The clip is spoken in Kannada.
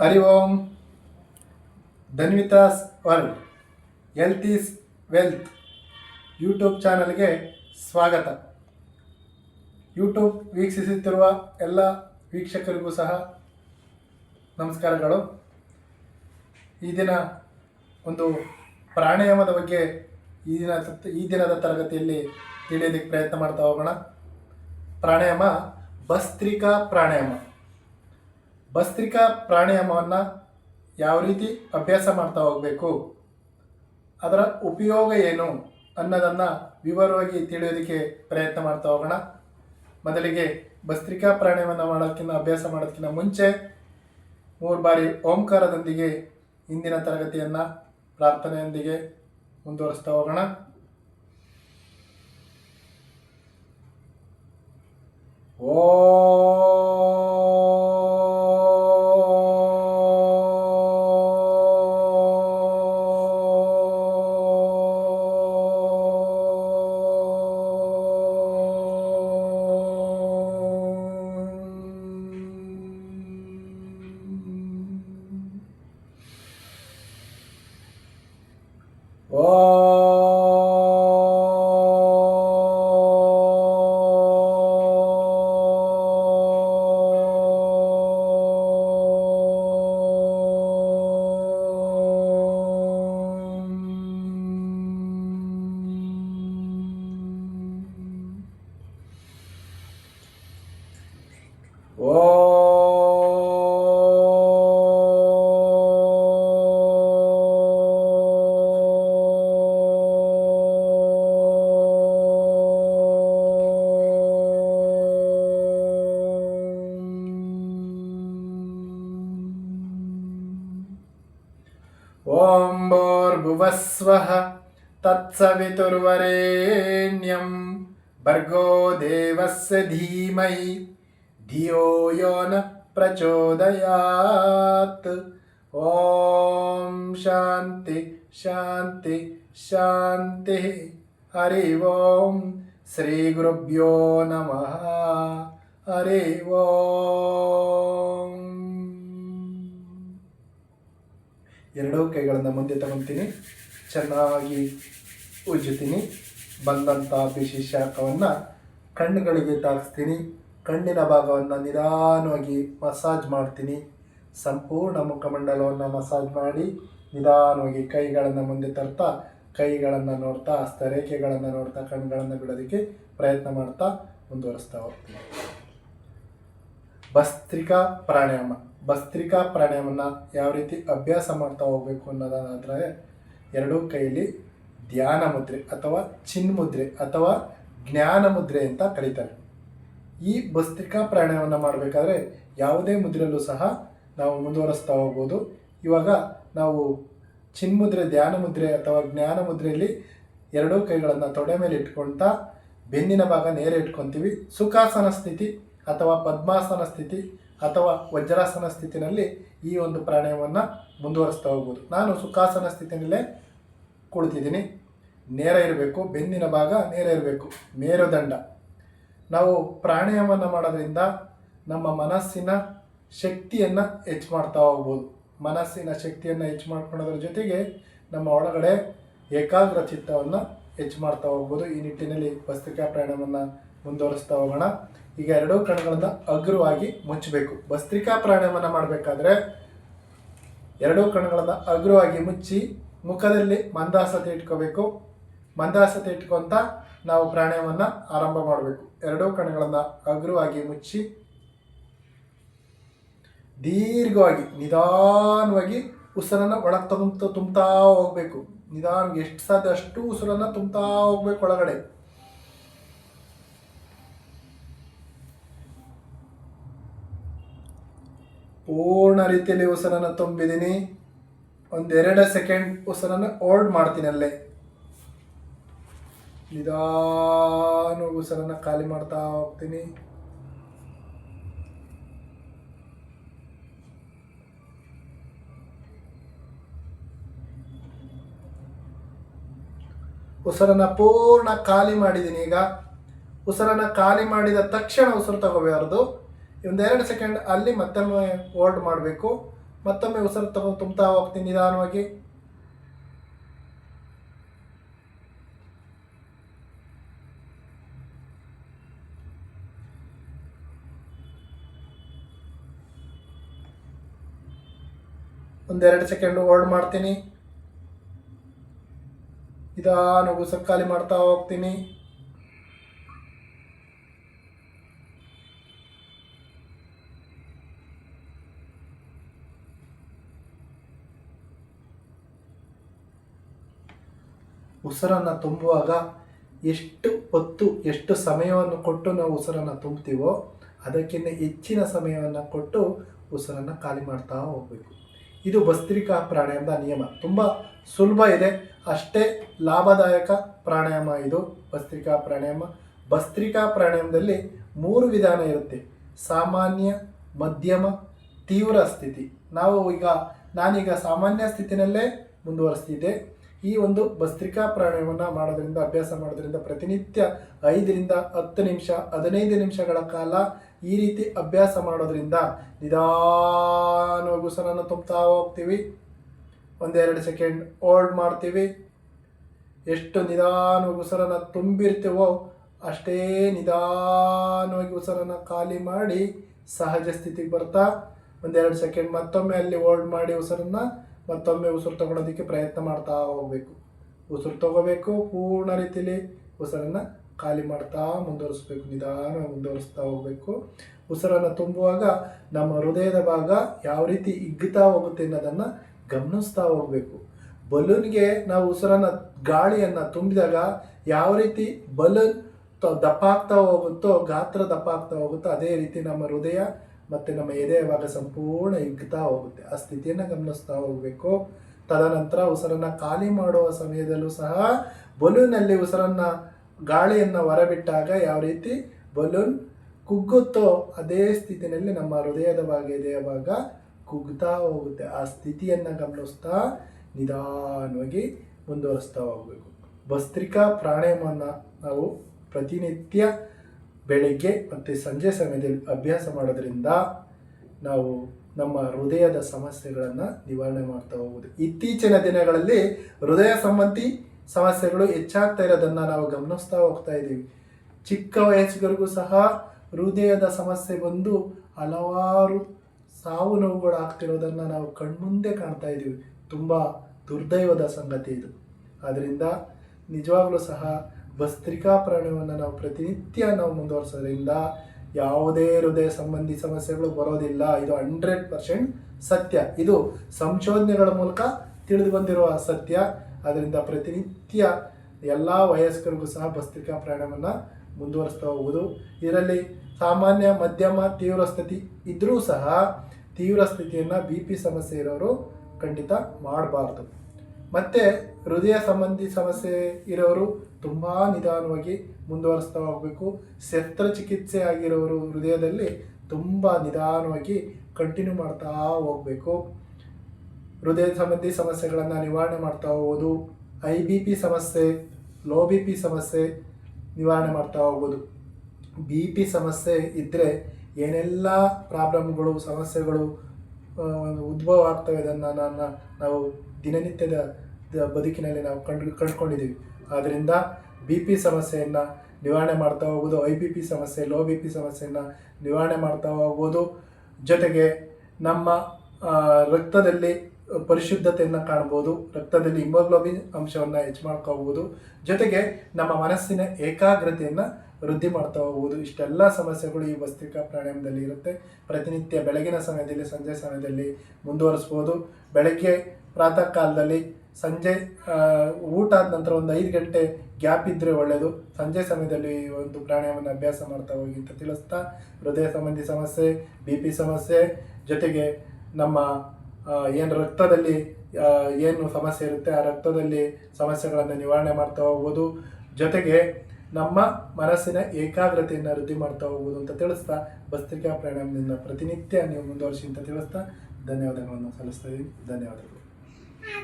Hari Om Dhanvita's world health is wealth YouTube ಚಾನಲ್ಗೆ ಸ್ವಾಗತ. ಯೂಟ್ಯೂಬ್ ವೀಕ್ಷಿಸುತ್ತಿರುವ ಎಲ್ಲ ವೀಕ್ಷಕರಿಗೂ ಸಹ ನಮಸ್ಕಾರಗಳು. ಈ ದಿನ ಒಂದು ಪ್ರಾಣಾಯಾಮದ ಬಗ್ಗೆ ಈ ದಿನ ಈ ದಿನದ ತರಗತಿಯಲ್ಲಿ ತಿಳಿಯೋದಕ್ಕೆ ಪ್ರಯತ್ನ ಮಾಡ್ತಾ ಹೋಗೋಣ. ಪ್ರಾಣಾಯಾಮ, ಭಸ್ತ್ರಿಕಾ ಪ್ರಾಣಾಯಾಮ. ಭಸ್ತ್ರಿಕಾ ಪ್ರಾಣಾಯಾಮವನ್ನು ಯಾವ ರೀತಿ ಅಭ್ಯಾಸ ಮಾಡ್ತಾ ಹೋಗಬೇಕು? ಅದರ ಉಪಯೋಗ ಏನು ಅನ್ನೋದನ್ನು ವಿವರವಾಗಿ ತಿಳಿಯೋದಕ್ಕೆ ಪ್ರಯತ್ನ ಮಾಡ್ತಾ ಹೋಗೋಣ. ಮೊದಲಿಗೆ ಭಸ್ತ್ರಿಕಾ ಪ್ರಾಣಾಯಾಮವನ್ನು ಮಾಡೋದಕ್ಕಿಂತ ಅಭ್ಯಾಸ ಮಾಡೋದಕ್ಕಿಂತ ಮುಂಚೆ ಮೂರು ಬಾರಿ ಓಂಕಾರದೊಂದಿಗೆ ಇಂದಿನ ತರಗತಿಯನ್ನು ಪ್ರಾರ್ಥನೆಯೊಂದಿಗೆ ಮುಂದುವರಿಸ್ತಾ ಹೋಗೋಣ. ॐ भूर्भुवस्वः तत्सवितुर्वरेण्यं भर्गो देवस्य धीमहि धियो यो न प्रचोदयात् ॐ शान्ति शान्ति शान्तिः हरि ओं श्रीगुरुभ्यो नमः हरि ओಂ ಎರಡೂ ಕೈಗಳನ್ನು ಮುಂದೆ ತಗೊತೀನಿ. ಚೆನ್ನಾಗಿ ಉಜ್ಜುತ್ತೀನಿ. ಬಂದಂಥ ಬಿಸಿ ಶಾಖವನ್ನು ಕಣ್ಣುಗಳಿಗೆ ತಾಗಿಸ್ತೀನಿ ಕಣ್ಣಿನ ಭಾಗವನ್ನು ನಿಧಾನವಾಗಿ ಮಸಾಜ್ ಮಾಡ್ತೀನಿ. ಸಂಪೂರ್ಣ ಮುಖಮಂಡಲವನ್ನು ಮಸಾಜ್ ಮಾಡಿ ನಿಧಾನವಾಗಿ ಕೈಗಳನ್ನು ಮುಂದೆ ತರ್ತಾ, ಕೈಗಳನ್ನು ನೋಡ್ತಾ ಹಸ್ತರೇಖೆಗಳನ್ನು ನೋಡ್ತಾ, ಕಣ್ಣುಗಳನ್ನು ಬಿಡೋದಕ್ಕೆ ಪ್ರಯತ್ನ ಮಾಡ್ತಾ ಮುಂದುವರಿಸ್ತಾ ಹೋಗ್ತೀನಿ. ಭಸ್ತ್ರಿಕಾ ಪ್ರಾಣಾಯಾಮ. ಭಸ್ತ್ರಿಕಾ ಪ್ರಾಣಾಯಾಮನ ಯಾವ ರೀತಿ ಅಭ್ಯಾಸ ಮಾಡ್ತಾ ಹೋಗಬೇಕು ಅನ್ನೋದಾದರೆ ಎರಡೂ ಕೈಯಲ್ಲಿ ಧ್ಯಾನ ಮುದ್ರೆ ಅಥವಾ ಚಿನ್ಮುದ್ರೆ ಅಥವಾ ಜ್ಞಾನ ಮುದ್ರೆ ಅಂತ ಕರೀತಾರೆ. ಈ ಭಸ್ತ್ರಿಕಾ ಪ್ರಾಣಾಯಾಮವನ್ನು ಮಾಡಬೇಕಾದ್ರೆ ಯಾವುದೇ ಮುದ್ರೆಯಲ್ಲೂ ಸಹ ನಾವು ಮುಂದುವರಿಸ್ತಾ ಹೋಗ್ಬೋದು. ಇವಾಗ ನಾವು ಚಿನ್ಮುದ್ರೆ ಧ್ಯಾನ ಮುದ್ರೆ ಅಥವಾ ಜ್ಞಾನ ಮುದ್ರೆಯಲ್ಲಿ ಎರಡೂ ಕೈಗಳನ್ನು ತೊಡೆ ಮೇಲೆ ಇಟ್ಕೊಳ್ತಾ ಬೆನ್ನಿನ ಭಾಗ ನೇರ ಇಟ್ಕೊತೀವಿ. ಸುಖಾಸನ ಸ್ಥಿತಿ ಅಥವಾ ಪದ್ಮಾಸನ ಸ್ಥಿತಿ ಅಥವಾ ವಜ್ರಾಸನ ಸ್ಥಿತಿನಲ್ಲಿ ಈ ಒಂದು ಪ್ರಾಣಾಯಾಮವನ್ನು ಮುಂದುವರಿಸ್ತಾ ಹೋಗ್ಬೋದು. ನಾನು ಸುಖಾಸನ ಸ್ಥಿತಿನಲ್ಲೇ ಕುಳಿತಿದ್ದೀನಿ. ನೇರ ಇರಬೇಕು, ಬೆನ್ನಿನ ಭಾಗ ನೇರ ಇರಬೇಕು, ಮೇರುದಂಡ. ನಾವು ಪ್ರಾಣಾಯಾಮವನ್ನು ಮಾಡೋದ್ರಿಂದ ನಮ್ಮ ಮನಸ್ಸಿನ ಶಕ್ತಿಯನ್ನು ಹೆಚ್ಚು ಮಾಡ್ತಾ ಹೋಗ್ಬೋದು. ಮನಸ್ಸಿನ ಶಕ್ತಿಯನ್ನು ಹೆಚ್ಚು ಮಾಡ್ಕೊಳ್ಳೋದ್ರ ಜೊತೆಗೆ ನಮ್ಮ ಒಳಗಡೆ ಏಕಾಗ್ರ ಚಿತ್ತವನ್ನು ಹೆಚ್ಚು ಮಾಡ್ತಾ ಹೋಗ್ಬೋದು. ಈ ನಿಟ್ಟಿನಲ್ಲಿ ಪಸ್ತಿಕಾ ಪ್ರಾಣಾಯಾಮವನ್ನು ಮುಂದುವರಿಸ್ತಾ ಹೋಗೋಣ. ಈಗ ಎರಡೂ ಕಣಗಳನ್ನ ಅಗ್ರವಾಗಿ ಮುಚ್ಚಬೇಕು. ಭಸ್ತ್ರಿಕಾ ಪ್ರಾಣಾಯಾಮನ ಮಾಡಬೇಕಾದ್ರೆ ಎರಡೂ ಕಣಗಳನ್ನು ಅಗ್ರವಾಗಿ ಮುಚ್ಚಿ ಮುಖದಲ್ಲಿ ಮಂದಾಸತೆ ಇಟ್ಕೋಬೇಕು. ಮಂದಾಸತೆ ಇಟ್ಕೊಂತ ನಾವು ಪ್ರಾಣಾಯಾಮವನ್ನು ಆರಂಭ ಮಾಡಬೇಕು. ಎರಡೂ ಕಣಗಳನ್ನು ಅಗ್ರವಾಗಿ ಮುಚ್ಚಿ ದೀರ್ಘವಾಗಿ, ನಿಧಾನವಾಗಿ ಉಸಿರನ್ನು ಒಳಗೆ ತಗೊಂತ ತುಂಬ್ತಾ ಹೋಗ್ಬೇಕು. ನಿಧಾನವಾಗಿ, ಎಷ್ಟು ಸಾಧ್ಯ ಅಷ್ಟು ಉಸಿರನ್ನು ತುಂಬ್ತಾ ಹೋಗ್ಬೇಕು ಒಳಗಡೆ. ಪೂರ್ಣ ರೀತಿಯಲ್ಲಿ ಉಸಿರನ್ನು ತುಂಬಿದ್ದೀನಿ. ಒಂದೆರಡು ಸೆಕೆಂಡ್ ಉಸಿರನ್ನು ಹೋಲ್ಡ್ ಮಾಡ್ತೀನಿ ಅಲ್ಲೇ. ನಿಧಾನ ಉಸಿರನ್ನು ಖಾಲಿ ಮಾಡ್ತಾ ಹೋಗ್ತೀನಿ. ಉಸಿರನ್ನು ಪೂರ್ಣ ಖಾಲಿ ಮಾಡಿದ್ದೀನಿ ಈಗ. ಉಸಿರನ್ನು ಖಾಲಿ ಮಾಡಿದ ತಕ್ಷಣ ಉಸಿರು ತಗೋಬಾರ್ದು. ಒಂದೆರಡು ಸೆಕೆಂಡ್ ಅಲ್ಲಿ ಮತ್ತೊಮ್ಮೆ ಹೋಲ್ಡ್ ಮಾಡಬೇಕು. ಮತ್ತೊಮ್ಮೆ ಉಸಿರು ತಗೊಂಡು ತುಂಬ್ತಾ ಹೋಗ್ತೀನಿ ನಿಧಾನವಾಗಿ. ಒಂದೆರಡು ಸೆಕೆಂಡ್ ಹೋಲ್ಡ್ ಮಾಡ್ತೀನಿ. ನಿಧಾನ ಉಸಿರು ಖಾಲಿ ಮಾಡ್ತಾ ಹೋಗ್ತೀನಿ. ಉಸಿರನ್ನು ತುಂಬುವಾಗ ಎಷ್ಟು ಹೊತ್ತು, ಎಷ್ಟು ಸಮಯವನ್ನು ಕೊಟ್ಟು ನಾವು ಉಸಿರನ್ನು ತುಂಬ್ತೀವೋ ಅದಕ್ಕಿಂತ ಹೆಚ್ಚಿನ ಸಮಯವನ್ನು ಕೊಟ್ಟು ಉಸಿರನ್ನು ಖಾಲಿ ಮಾಡ್ತಾ ಹೋಗಬೇಕು. ಇದು ಭಸ್ತ್ರಿಕಾ ಪ್ರಾಣಾಯಾಮದ ನಿಯಮ. ತುಂಬ ಸುಲಭ ಇದೆ. ಅಷ್ಟೇ ಲಾಭದಾಯಕ ಪ್ರಾಣಾಯಾಮ ಇದು, ಭಸ್ತ್ರಿಕಾ ಪ್ರಾಣಾಯಾಮ. ಭಸ್ತ್ರಿಕಾ ಪ್ರಾಣಾಯಾಮದಲ್ಲಿ ಮೂರು ವಿಧಾನ ಇರುತ್ತೆ. ಸಾಮಾನ್ಯ, ಮಧ್ಯಮ, ತೀವ್ರ ಸ್ಥಿತಿ. ನಾವು ಈಗ, ನಾನೀಗ ಸಾಮಾನ್ಯ ಸ್ಥಿತಿನಲ್ಲೇ ಮುಂದುವರಿಸ್ತಿದ್ದೆ. ಈ ಒಂದು ಭಸ್ತ್ರಿಕಾ ಪ್ರಾಣಾಯಾಮವನ್ನು ಮಾಡೋದ್ರಿಂದ, ಅಭ್ಯಾಸ ಮಾಡೋದ್ರಿಂದ ಪ್ರತಿನಿತ್ಯ ಐದರಿಂದ ಹತ್ತು ನಿಮಿಷ, ಹದಿನೈದು ನಿಮಿಷಗಳ ಕಾಲ ಈ ರೀತಿ ಅಭ್ಯಾಸ ಮಾಡೋದ್ರಿಂದ ನಿಧಾನವಾಗಿ ಉಸಿರನ್ನು ತುಂಬ್ತಾ ಹೋಗ್ತೀವಿ. ಒಂದೆರಡು ಸೆಕೆಂಡ್ ಹೋಲ್ಡ್ ಮಾಡ್ತೀವಿ. ಎಷ್ಟು ನಿಧಾನವಾಗಿ ಉಸಿರನ್ನು ತುಂಬಿರ್ತೀವೋ ಅಷ್ಟೇ ನಿಧಾನವಾಗಿ ಉಸಿರನ್ನು ಖಾಲಿ ಮಾಡಿ ಸಹಜ ಸ್ಥಿತಿಗೆ ಬರ್ತಾ ಒಂದೆರಡು ಸೆಕೆಂಡ್ ಮತ್ತೊಮ್ಮೆ ಅಲ್ಲಿ ಹೋಲ್ಡ್ ಮಾಡಿ ಉಸಿರನ್ನು ಮತ್ತೊಮ್ಮೆ ಉಸಿರು ತಗೊಳೋದಕ್ಕೆ ಪ್ರಯತ್ನ ಮಾಡ್ತಾ ಹೋಗಬೇಕು. ಉಸಿರು ತಗೋಬೇಕು, ಪೂರ್ಣ ರೀತಿಯಲ್ಲಿ ಉಸಿರನ್ನು ಖಾಲಿ ಮಾಡ್ತಾ ಮುಂದುವರಿಸ್ಬೇಕು ನಿಧಾನ ಮುಂದುವರಿಸ್ತಾ ಹೋಗಬೇಕು. ಉಸಿರನ್ನು ತುಂಬುವಾಗ ನಮ್ಮ ಹೃದಯದ ಭಾಗ ಯಾವ ರೀತಿ ಇಗ್ಗುತ್ತಾ ಹೋಗುತ್ತೆ ಅನ್ನೋದನ್ನು ಗಮನಿಸ್ತಾ ಹೋಗಬೇಕು. ಬಲೂನ್ಗೆ ನಾವು ಉಸಿರನ್ನು, ಗಾಳಿಯನ್ನು ತುಂಬಿದಾಗ ಯಾವ ರೀತಿ ಬಲೂನ್ ದಪ್ಪ ಆಗ್ತಾ ಹೋಗುತ್ತೋ, ಗಾತ್ರ ದಪ್ಪ ಆಗ್ತಾ ಹೋಗುತ್ತೋ, ಅದೇ ರೀತಿ ನಮ್ಮ ಹೃದಯ ಮತ್ತು ನಮ್ಮ ಎದೆಯ ಭಾಗ ಸಂಪೂರ್ಣ ಇಗ್ತಾ ಹೋಗುತ್ತೆ. ಆ ಸ್ಥಿತಿಯನ್ನು ಗಮನಿಸ್ತಾ ಹೋಗಬೇಕು. ತದನಂತರ ಉಸಿರನ್ನು ಖಾಲಿ ಮಾಡುವ ಸಮಯದಲ್ಲೂ ಸಹ ಬಲೂನಲ್ಲಿ ಉಸಿರನ್ನು, ಗಾಳಿಯನ್ನು ಹೊರಬಿಟ್ಟಾಗ ಯಾವ ರೀತಿ? ಬಲೂನ್ ಕುಗ್ಗುತ್ತೋ ಅದೇ ಸ್ಥಿತಿನಲ್ಲಿ ನಮ್ಮ ಹೃದಯದ ಭಾಗ, ಎದೆಯ ಭಾಗ ಕುಗ್ತಾ ಹೋಗುತ್ತೆ. ಆ ಸ್ಥಿತಿಯನ್ನು ಗಮನಿಸ್ತಾ ನಿಧಾನವಾಗಿ ಮುಂದುವರಿಸ್ತಾ ಹೋಗಬೇಕು. ಭಸ್ತ್ರಿಕಾ ಪ್ರಾಣಾಯಾಮವನ್ನು ನಾವು ಪ್ರತಿನಿತ್ಯ ಬೆಳಗ್ಗೆ ಮತ್ತು ಸಂಜೆ ಸಮಯದಲ್ಲಿ ಅಭ್ಯಾಸ ಮಾಡೋದ್ರಿಂದ ನಾವು ನಮ್ಮ ಹೃದಯದ ಸಮಸ್ಯೆಗಳನ್ನು ನಿವಾರಣೆ ಮಾಡ್ತಾ ಹೋಗುವುದು ಇತ್ತೀಚಿನ ದಿನಗಳಲ್ಲಿ ಹೃದಯ ಸಂಬಂಧಿ ಸಮಸ್ಯೆಗಳು ಹೆಚ್ಚಾಗ್ತಾ ಇರೋದನ್ನು ನಾವು ಗಮನಿಸ್ತಾ ಹೋಗ್ತಾ ಇದ್ದೀವಿ. ಚಿಕ್ಕ ವಯಸ್ಸಿಗರಿಗೂ ಸಹ ಹೃದಯದ ಸಮಸ್ಯೆ ಬಂದು ಹಲವಾರು ಸಾವು ನೋವುಗಳು ಆಗ್ತಿರೋದನ್ನು ನಾವು ಕಣ್ಮುಂದೆ ಕಾಣ್ತಾ ಇದ್ದೀವಿ. ತುಂಬ ದುರ್ದೈವದ ಸಂಗತಿ ಇದು. ಆದ್ದರಿಂದ ನಿಜವಾಗ್ಲೂ ಸಹ ಭಸ್ತ್ರಿಕಾ ಪ್ರಾಣವನ್ನು ನಾವು ಪ್ರತಿನಿತ್ಯ ನಾವು ಮುಂದುವರಿಸೋದ್ರಿಂದ ಯಾವುದೇ ಹೃದಯ ಸಂಬಂಧಿ ಸಮಸ್ಯೆಗಳು ಬರೋದಿಲ್ಲ. ಇದು ಹಂಡ್ರೆಡ್ ಪರ್ಸೆಂಟ್ ಸತ್ಯ. ಇದು ಸಂಶೋಧನೆಗಳ ಮೂಲಕ ತಿಳಿದು ಬಂದಿರುವ ಸತ್ಯ. ಅದರಿಂದ ಪ್ರತಿನಿತ್ಯ ಎಲ್ಲ ವಯಸ್ಕರಿಗೂ ಸಹ ಭಸ್ತ್ರಿಕಾ ಪ್ರಯಾಣವನ್ನು ಮುಂದುವರಿಸ್ತಾ ಹೋಗುವುದು. ಇದರಲ್ಲಿ ಸಾಮಾನ್ಯ, ಮಧ್ಯಮ, ತೀವ್ರ ಸ್ಥಿತಿ ಇದ್ದರೂ ಸಹ ತೀವ್ರ ಸ್ಥಿತಿಯನ್ನು ಬಿ ಪಿ ಸಮಸ್ಯೆ ಇರೋರು ಖಂಡಿತ ಮಾಡಬಾರ್ದು. ಮತ್ತು ಹೃದಯ ಸಂಬಂಧಿ ಸಮಸ್ಯೆ ಇರೋರು ತುಂಬ ನಿಧಾನವಾಗಿ ಮುಂದುವರಿಸ್ತಾ ಹೋಗಬೇಕು. ಶಸ್ತ್ರಚಿಕಿತ್ಸೆ ಆಗಿರೋರು ಹೃದಯದಲ್ಲಿ ತುಂಬ ನಿಧಾನವಾಗಿ ಕಂಟಿನ್ಯೂ ಮಾಡ್ತಾ ಹೋಗಬೇಕು. ಹೃದಯ ಸಂಬಂಧಿ ಸಮಸ್ಯೆಗಳನ್ನು ನಿವಾರಣೆ ಮಾಡ್ತಾ ಹೋಗೋದು, ಐ ಬಿ ಪಿ ಸಮಸ್ಯೆ, ಲೋ ಬಿ ಪಿ ಸಮಸ್ಯೆ ನಿವಾರಣೆ ಮಾಡ್ತಾ ಹೋಗೋದು. ಬಿ ಪಿ ಸಮಸ್ಯೆ ಇದ್ದರೆ ಏನೆಲ್ಲ ಪ್ರಾಬ್ಲಮ್ಗಳು, ಸಮಸ್ಯೆಗಳು ಉದ್ಭವ ಆಗ್ತವೆ ಅದನ್ನು ನಾನು, ನಾವು ದಿನನಿತ್ಯದ ಬದುಕಿನಲ್ಲಿ ನಾವು ಕಂಡು, ಕಂಡುಕೊಂಡಿದ್ದೀವಿ. ಆದ್ದರಿಂದ ಬಿ ಪಿ ಸಮಸ್ಯೆಯನ್ನು ನಿವಾರಣೆ ಮಾಡ್ತಾ ಹೋಗೋದು ಐ ಬಿ ಪಿ ಸಮಸ್ಯೆ, ಲೋ ಬಿ ಪಿ ಸಮಸ್ಯೆಯನ್ನು ನಿವಾರಣೆ ಮಾಡ್ತಾ ಹೋಗ್ಬೋದು. ಜೊತೆಗೆ ನಮ್ಮ ರಕ್ತದಲ್ಲಿ ಪರಿಶುದ್ಧತೆಯನ್ನು ಕಾಣ್ಬೋದು, ರಕ್ತದಲ್ಲಿ ಹಿಮೋಗ್ಲೋಬಿನ್ ಅಂಶವನ್ನು ಹೆಚ್ಚು ಮಾಡ್ಕೋಬೋದು ಜೊತೆಗೆ ನಮ್ಮ ಮನಸ್ಸಿನ ಏಕಾಗ್ರತೆಯನ್ನು ವೃದ್ಧಿ ಮಾಡ್ತಾ ಹೋಗ್ಬೋದು. ಇಷ್ಟೆಲ್ಲ ಸಮಸ್ಯೆಗಳು ಈ ಭಸ್ತ್ರಿಕಾ ಪ್ರಾಣಾಯಾಮದಲ್ಲಿ ಇರುತ್ತೆ. ಪ್ರತಿನಿತ್ಯ ಬೆಳಗಿನ ಸಮಯದಲ್ಲಿ, ಸಂಜೆ ಸಮಯದಲ್ಲಿ ಮುಂದುವರಿಸ್ಬೋದು. ಬೆಳಗ್ಗೆ ಪ್ರಾತಃ ಕಾಲದಲ್ಲಿ ಸಂಜೆ ಊಟ ಆದ ನಂತರ ಒಂದು ಐದು ಗಂಟೆ ಗ್ಯಾಪ್ ಇದ್ದರೆ ಒಳ್ಳೆಯದು ಸಂಜೆ ಸಮಯದಲ್ಲಿ ಒಂದು ಪ್ರಾಣಾಯಾಮನ ಅಭ್ಯಾಸ ಮಾಡ್ತಾ ಹೋಗಿ ಅಂತ ತಿಳಿಸ್ತಾ, ಹೃದಯ ಸಂಬಂಧಿ ಸಮಸ್ಯೆ, ಬಿ ಪಿ ಸಮಸ್ಯೆ, ಜೊತೆಗೆ ನಮ್ಮ ಏನು ರಕ್ತದಲ್ಲಿ ಏನು ಸಮಸ್ಯೆ ಇರುತ್ತೆ, ಆ ರಕ್ತದಲ್ಲಿ ಸಮಸ್ಯೆಗಳನ್ನು ನಿವಾರಣೆ ಮಾಡ್ತಾ ಹೋಗ್ಬೋದು. ಜೊತೆಗೆ ನಮ್ಮ ಮನಸ್ಸಿನ ಏಕಾಗ್ರತೆಯನ್ನು ವೃದ್ಧಿ ಮಾಡ್ತಾ ಹೋಗ್ಬೋದು ಅಂತ ತಿಳಿಸ್ತಾ, ಭಸ್ತ್ರಿಕಾ ಪ್ರಾಣಾಯಾಮದಿಂದ ಪ್ರತಿನಿತ್ಯ ನೀವು ಮುಂದುವರಿಸಿ ಅಂತ ತಿಳಿಸ್ತಾ, ಧನ್ಯವಾದಗಳನ್ನು ಸಲ್ಲಿಸ್ತಾ ಇದ್ದೀನಿ. ಧನ್ಯವಾದಗಳು.